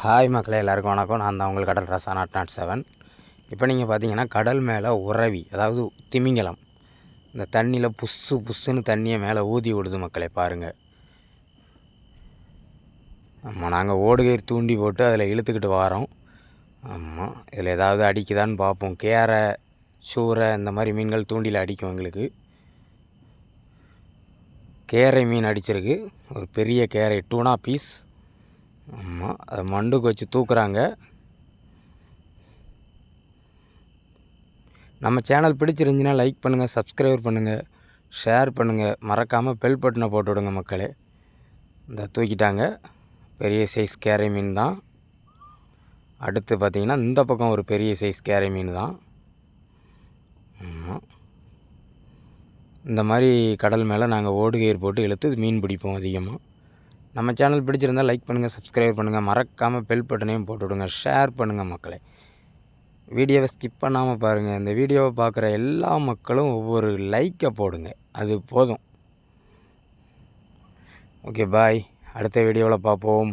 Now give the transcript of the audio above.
Hi மக்களே எல்லாருக்கும் வணக்கம். நான் தான் உங்கள் கடல் ரசா நாட் நாட் செவன். இப்போ நீங்கள் பார்த்தீங்கன்னா கடல் மேலே உறவி அதாவது திமிங்கலம் இந்த தண்ணியில் புஸ்ஸு புஸ்ஸுன்னு தண்ணியை மேலே ஊதி விடுது மக்களே பாருங்கள் ஆமாம் நாங்கள் ஓடுகயிறு தூண்டி போட்டு அதில் இழுத்துக்கிட்டு வரோம். ஆமாம் இதில் ஏதாவது அடிக்குதான்னு பார்ப்போம். கேரை சூரை இந்த மாதிரி மீன்கள் தூண்டியில் அடிக்கும் எங்களுக்கு. கேரை மீன் அடிச்சிருக்கு. ஒரு பெரிய கேரை டூனா பீஸ். ஆமாம் அதை மண்டுக்கு வச்சு தூக்குறாங்க. நம்ம சேனல் பிடிச்சிருந்துச்சின்னா லைக் பண்ணுங்கள் சப்ஸ்கிரைப் பண்ணுங்கள் ஷேர் பண்ணுங்கள் மறக்காமல் பெல் பட்டனை போட்டு விடுங்க மக்களே. இந்த தூக்கிட்டாங்க. பெரிய சைஸ் கேரை மீன் தான். அடுத்து பார்த்திங்கன்னா இந்த பக்கம் ஒரு பெரிய சைஸ் கேரை மீன் தான். ஆமாம் இந்த மாதிரி கடல் மேலே நாங்கள் ஓடுகயிறு போட்டு இழுத்து மீன் பிடிப்போம் அதிகமாக நம்ம சேனல் பிடிச்சிருந்தால் லைக் பண்ணுங்கள் சப்ஸ்கிரைப் பண்ணுங்கள் மறக்காமல் பெல் பட்டனையும் போட்டுவிடுங்க. ஷேர் பண்ணுங்கள் மக்களை. வீடியோவை ஸ்கிப் பண்ணாமல் பாருங்கள் இந்த வீடியோவை பார்க்குற எல்லா மக்களும் ஒவ்வொரு லைக்கை போடுங்க. அது போதும். ஓகே பாய் அடுத்த வீடியோவில் பார்ப்போம்.